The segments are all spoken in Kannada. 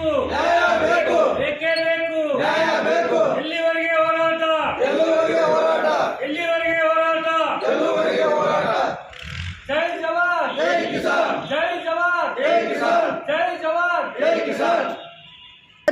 Brasil! É.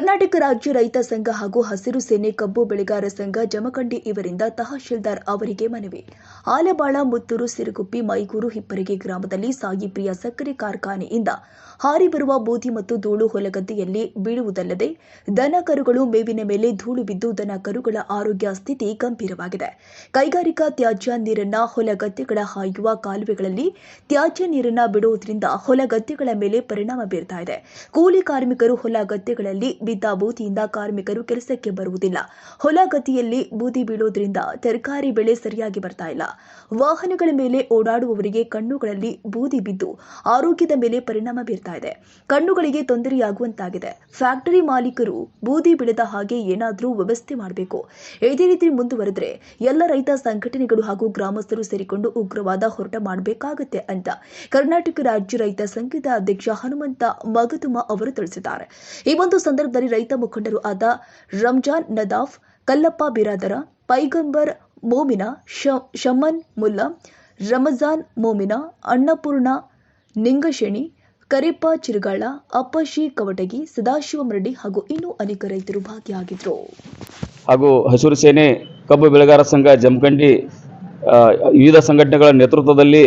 ಕರ್ನಾಟಕ ರಾಜ್ಯ ರೈತ ಸಂಘ ಹಾಗೂ ಹಸಿರು ಸೇನೆ ಕಬ್ಬು ಬೆಳೆಗಾರ ಸಂಘ ಜಮಖಂಡಿ ಇವರಿಂದ ತಹಶೀಲ್ದಾರ್ ಅವರಿಗೆ ಮನವಿ. ಆಲಬಾಳ, ಮುತ್ತೂರು, ಸಿರುಗುಪ್ಪಿ, ಮೈಗೂರು, ಹಿಪ್ಪರಿಗೆ ಗ್ರಾಮದಲ್ಲಿ ಸಾಯಿಪ್ರಿಯ ಸಕ್ಕರೆ ಕಾರ್ಖಾನೆಯಿಂದ ಹಾರಿ ಬರುವ ಬೂದಿ ಮತ್ತು ಧೂಳು ಹೊಲಗದ್ದೆಯಲ್ಲಿ ಬೀಳುವುದಲ್ಲದೆ ದನ ಕರುಗಳು ಮೇವಿನ ಮೇಲೆ ಧೂಳು ಬಿದ್ದು ದನ ಕರುಗಳ ಆರೋಗ್ಯ ಸ್ಥಿತಿ ಗಂಭೀರವಾಗಿದೆ. ಕೈಗಾರಿಕಾ ತ್ಯಾಜ್ಯ ನೀರನ್ನ ಹೊಲಗದ್ದೆಗಳ ಹಾಯುವ ಕಾಲುವೆಗಳಲ್ಲಿ ತ್ಯಾಜ್ಯ ನೀರನ್ನ ಬಿಡುವುದರಿಂದ ಹೊಲಗದ್ದೆಗಳ ಮೇಲೆ ಪರಿಣಾಮ ಬೀರ್ತಾ ಇದೆ. ಕೂಲಿ ಕಾರ್ಮಿಕರು ಹೊಲ ಗದ್ದೆಗಳಲ್ಲಿ ಬಿದ್ದ ಬೂದಿಯಿಂದ ಕಾರ್ಮಿಕರು ಕೆಲಸಕ್ಕೆ ಬರುವುದಿಲ್ಲ. ಹೊಲ ಗದ್ದೆಯಲ್ಲಿ ಬೂದಿ ಬೀಳೋದ್ರಿಂದ ತರಕಾರಿ ಬೆಳೆ ಸರಿಯಾಗಿ ಬರ್ತಾ ಇಲ್ಲ. ವಾಹನಗಳ ಮೇಲೆ ಓಡಾಡುವವರಿಗೆ ಕಣ್ಣುಗಳಲ್ಲಿ ಬೂದಿ ಬಿದ್ದು ಆರೋಗ್ಯದ ಮೇಲೆ ಪರಿಣಾಮ ಬೀರ್ತಾ ಇದೆ. ಕಣ್ಣುಗಳಿಗೆ ತೊಂದರೆಯಾಗುವಂತಾಗಿದೆ. ಫ್ಯಾಕ್ಟರಿ ಮಾಲೀಕರು ಬೂದಿ ಬಿಡದ ಹಾಗೆ ಏನಾದರೂ ವ್ಯವಸ್ಥೆ ಮಾಡಬೇಕು. ಇದೇ ರೀತಿ ಮುಂದುವರೆದ್ರೆ ಎಲ್ಲ ರೈತ ಸಂಘಟನೆಗಳು ಹಾಗೂ ಗ್ರಾಮಸ್ಥರು ಸೇರಿಕೊಂಡು ಉಗ್ರವಾದ ಹೋರಾಟ ಮಾಡಬೇಕಾಗುತ್ತೆ ಅಂತ ಕರ್ನಾಟಕ ರಾಜ್ಯ ರೈತ ಸಂಘದ ಅಧ್ಯಕ್ಷ ಹನುಮಂತ ಮಗದುಮ ಅವರು ತಿಳಿಸಿದ್ದಾರೆ. ಈ ಒಂದು ಸಂದರ್ಭದಲ್ಲಿ ರೈತ ಮುಖಂಡರು ಆದ ರಂಜಾನ್ ನದಾಫ್, ಕಲ್ಲಪ್ಪ ಬಿರಾದರ, ಪೈಗಂಬರ್ ಮೋಮಿನ ಶಮನ್ ಮುಲ್ಲಾ, ರಮಜಾನ್ ಮೋಮಿನ ಅಣ್ಣಪೂರ್ಣ ನಿಂಗಶೆಣಿ, ಕರಿಪ್ಪ ಚಿರುಗಾಳ, ಅಪ್ಪಶಿ ಕವಟಗಿ, ಸದಾಶಿವ ಮರಡಿ ಹಾಗೂ ಇನ್ನೂ ಅನೇಕ ರೈತರು ಭಾಗಿಯಾಗಿದ್ದರು ಹಾಗೂ ಹಸಿರು ಸೇನೆ, ಕಬ್ಬು ಬೆಳೆಗಾರ ಸಂಘ, ಜಮಖಂಡಿ ವಿವಿಧ ಸಂಘಟನೆಗಳ ನೇತೃತ್ವದಲ್ಲಿ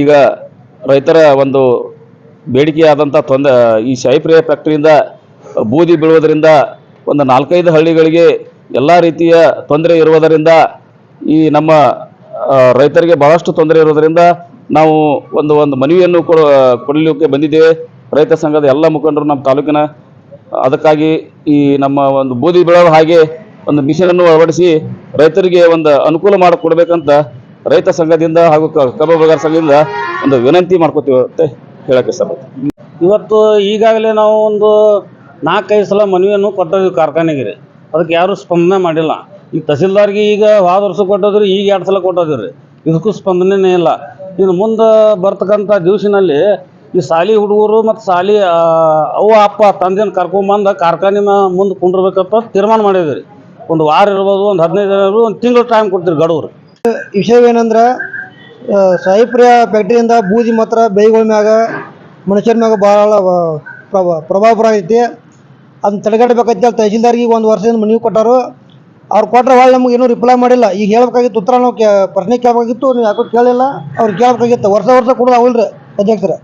ಈಗ ರೈತರ ಒಂದು ಬೇಡಿಕೆಯಾದಂಥ ತೊಂದ, ಈ ಶಾಯಿಪ್ರಿಯ ಫ್ಯಾಕ್ಟರಿಯಿಂದ ಬೂದಿ ಬೀಳುವುದರಿಂದ ಒಂದು ನಾಲ್ಕೈದು ಹಳ್ಳಿಗಳಿಗೆ ಎಲ್ಲ ರೀತಿಯ ತೊಂದರೆ ಇರುವುದರಿಂದ ಈ ನಮ್ಮ ರೈತರಿಗೆ ಬಹಳಷ್ಟು ತೊಂದರೆ ಇರುವುದರಿಂದ ನಾವು ಒಂದು ಒಂದು ಮನವಿಯನ್ನು ಕೊಡ, ಕೊಡಲಿಕ್ಕೆ ಬಂದಿದ್ದೇವೆ. ರೈತ ಸಂಘದ ಎಲ್ಲ ಮುಖಂಡರು ನಮ್ಮ ತಾಲೂಕಿನ, ಅದಕ್ಕಾಗಿ ಈ ನಮ್ಮ ಒಂದು ಬೂದಿ ಬೀಳೋ ಹಾಗೆ ಒಂದು ಮಿಷನನ್ನು ಅಳವಡಿಸಿ ರೈತರಿಗೆ ಒಂದು ಅನುಕೂಲ ಮಾಡಿಕೊಡ್ಬೇಕಂತ ರೈತ ಸಂಘದಿಂದ ಹಾಗೂ ಕಬ್ಬು ಬೆಳೆಗಾರ ಸಂಘದಿಂದ ಒಂದು ವಿನಂತಿ ಮಾಡ್ಕೋತೀವಿ ಅಂತ ಹೇಳಕ್ಕೆ ಸರ್. ಇವತ್ತು ಈಗಾಗಲೇ ನಾವು ಒಂದು ನಾಲ್ಕೈದು ಸಲ ಮನವಿಯನ್ನು ಕೊಟ್ಟಿದ್ವಿ ಕಾರ್ಖಾನೆಗೆ ರೀ. ಅದಕ್ಕೆ ಯಾರೂ ಸ್ಪಂದನೆ ಮಾಡಿಲ್ಲ. ಈಗ ತಹಸೀಲ್ದಾರ್ಗೆ ಈಗ ಹೋದ ವರ್ಷ ಕೊಟ್ಟೋದ್ರಿ ಈಗ ಎರಡು ಸಲ ಕೊಟ್ಟೋದ್ರಿ ಇದಕ್ಕೂ ಸ್ಪಂದನೆನೇ ಇಲ್ಲ. ಇನ್ನು ಮುಂದೆ ಬರ್ತಕ್ಕಂಥ ದಿವಸಿನಲ್ಲಿ ಈ ಶಾಲಿ ಹುಡುಗರು ಮತ್ತು ಆ, ಅವ್ವ ಅಪ್ಪ ತಂದೆನ ಕರ್ಕೊಂಬಂದು ಕಾರ್ಖಾನೆ ಮುಂದೆ ಕುಂಡಿರ್ಬೇಕಂತ ತೀರ್ಮಾನ ಮಾಡಿದ್ರಿ ಒಂದು ವಾರ ಇರ್ಬೋದು ಒಂದು ಹದಿನೈದು ದಿನ ಒಂದು ತಿಂಗಳು ಟೈಮ್ ಕೊಡ್ತೀರಿ ಗಡವರು. ವಿಷಯವೇನಂದ್ರೆ ಸಾಯಿಪ್ರಿಯ ಫ್ಯಾಕ್ಟ್ರಿಯಿಂದ ಬೂದಿ ಮಾತ್ರ ಬೇಯಿಗಳ ಮ್ಯಾಗ ಮನುಷ್ಯರ ಮ್ಯಾಗ ಭಾಳ ಪ್ರಭಾವ ಪ್ರಭಾವ ಬರೈತಿ ಅದನ್ನ ತಡೆಗಟ್ಟಬೇಕಂತ ಹೇಳಿ ತಹಸೀಲ್ದಾರ್ಗೆ ಒಂದು ವರ್ಷದಿಂದ ಮನವಿ ಕೊಟ್ಟರು. ಅವ್ರು ಕೊಟ್ಟರೆ ಹೊಳ್ಳಿ ನಮ್ಗೆ ಏನೂ ರಿಪ್ಲೈ ಮಾಡಿಲ್ಲ. ಈಗ ಹೇಳ್ಬೇಕಾಗಿತ್ತು ಉತ್ತರ ನಾವು ಕೇ ಪ್ರಶ್ನೆ ಕೇಳಬೇಕಾಗಿತ್ತು ನೀವು ಯಾಕೋ ಕೇಳಿಲ್ಲ? ಅವ್ರು ಕೇಳಬೇಕಾಗಿತ್ತು. ವರ್ಷ ವರ್ಷ ಕೊಡೋದು ಅವಲ್ರಿ ಅಧ್ಯಕ್ಷರ.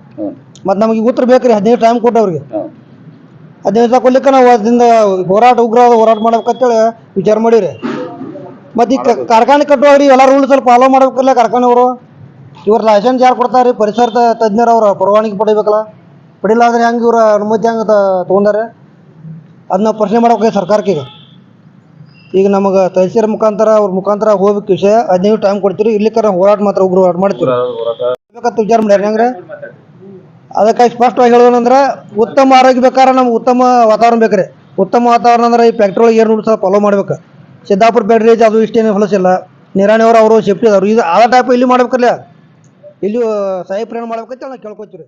ಮತ್ತು ನಮಗೆ ಉತ್ತರ ಬೇಕು ರೀ ಹದಿನೈದು ಟೈಮ್ ಕೊಟ್ಟವ್ರಿಗೆ ಹದಿನೈದು ದಿವಸ ಕೊಡ್ಲಿಕ್ಕೆ ನಾವು ಅದರಿಂದ ಹೋರಾಟ ಉಗ್ರವಾದ ಹೋರಾಟ ಮಾಡ್ಬೇಕಂತೇಳಿ ವಿಚಾರ ಮಾಡೀವಿ ಮತ್ತು ಈ ಕಾರ್ಖಾನೆ ಕಟ್ಟುವಾಗ ಎಲ್ಲ ರೂಲ್ಸ್ ಸ್ವಲ್ಪ ಫಾಲೋ ಮಾಡ್ಬೇಕಲ್ಲ ಕಾರ್ಖಾನೆಯವರು ಇವ್ರ ಲೈಸೆನ್ಸ್ ಯಾರು ಕೊಡ್ತಾರೆ? ಪರಿಸರ ಪರಿಸರದ ತಜ್ಞರು ಅವ್ರ ಪರವಾನಗಿ ಪಡಿಬೇಕಲ್ಲ. ಪಡಿಲ್ಲ ಅಂದ್ರೆ ಹೆಂಗೆ ಇವ್ರ ಅನುಮತಿ ಹೆಂಗೆ ತೊಗೊಂಡಾರೆ? ಅದನ್ನ ಪ್ರಶ್ನೆ ಮಾಡೋಕೆ ಸರ್ಕಾರಕ್ಕೆ ಈಗ ಈಗ ನಮಗೆ ತಹಸೀಲ್ ಮುಖಾಂತರ ಅವ್ರ ಮುಖಾಂತರ ಹೋಗ್ಬೇಕು ವಿಷಯ ಹದಿನೈದು ಟೈಮ್ ಕೊಡ್ತೀರಿ ಇಲ್ಲಿಕರ ಹೋರಾಟ ಮಾತ್ರ ಉಗ್ರ ಹೋರಾಟ ಮಾಡ್ತೀವಿ ವಿಚಾರ ಮಾಡ್ಯಾರ ಹೆಂಗ್ರೆ? ಅದಕ್ಕಾಗಿ ಸ್ಪಷ್ಟವಾಗಿ ಹೇಳೋದಂದ್ರೆ ಉತ್ತಮ ಆರೋಗ್ಯ ಬೇಕಾದ್ರೆ ನಮ್ಗೆ ಉತ್ತಮ ವಾತಾವರಣ ಬೇಕ್ರಿ. ಉತ್ತಮ ವಾತಾವರಣ ಅಂದ್ರೆ ಈ ಫ್ಯಾಕ್ಟ್ರಿ ಒಳಗೆ ಏನು ರೂಲ್ಸ್ ಫಾಲೋ ಮಾಡ್ಬೇಕು. ಸಿದ್ದಾಪುರ ಬೆಡ್ ಐತಿ ಅದು ಇಷ್ಟೇನು ಫಲಸಿಲ್ಲ ನಿರಾಣಿಯವರು ಅವರು ಸೇಫ್ಟಿ ಅದಾರು ಇದು ಆ ಟೈಪ್ ಇಲ್ಲಿ ಮಾಡ್ಬೇಕಲ್ಲ. ಇಲ್ಲಿ ಸಾಯಿ ಪ್ರಯಾಣ ಮಾಡ್ಬೇಕಂತ ನಾವು ಕೇಳ್ಕೊತೀವಿ